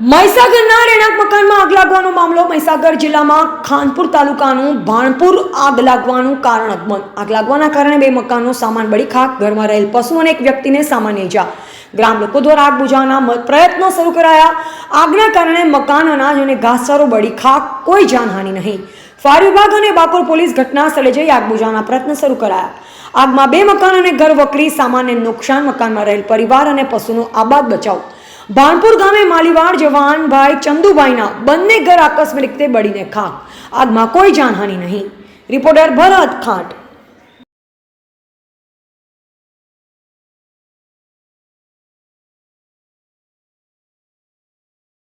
મહીસાગરના રહેણાંક મકાનમાં આગ લાગવાનો મામલો મહીસાગર જિલ્લામાં ખાનપુર તાલુકાનું ભાણપુર આગ લાગવાનું કારણ અકબંધ આગ લાગવાના કારણે બે મકાનનો સામાન બળી ખાક ઘરમાં રહેલ પશુ અને એક વ્યક્તિને સામાન્ય ઇજા ગ્રામ લોકો દ્વારા આગ બુઝાવવાના પ્રયત્નો શરૂ કરાયા. આગના કારણે મકાન, અનાજ અને ઘાસચારો બળી ખાક, કોઈ જાનહાનિ નહીં. ફાયર વિભાગ અને બાકોર પોલીસ ઘટના સ્થળે જઈ આગ બુઝાવવાના પ્રયત્ન શરૂ કરાયા. આગમાં બે મકાન અને ઘર વકરી સામાન્ય નુકસાન મકાનમાં રહેલ પરિવાર અને પશુનો આબાદ બચાવ. ભાણપુર ગામે માલીવાડ જવાનભાઈ ચંદુભાઈના બંને ઘર આકસ્મિક રીતે બળીને ખાક. આગમાં કોઈ જાનહાનિ નહીં. રિપોર્ટર ભરત ખાંટ.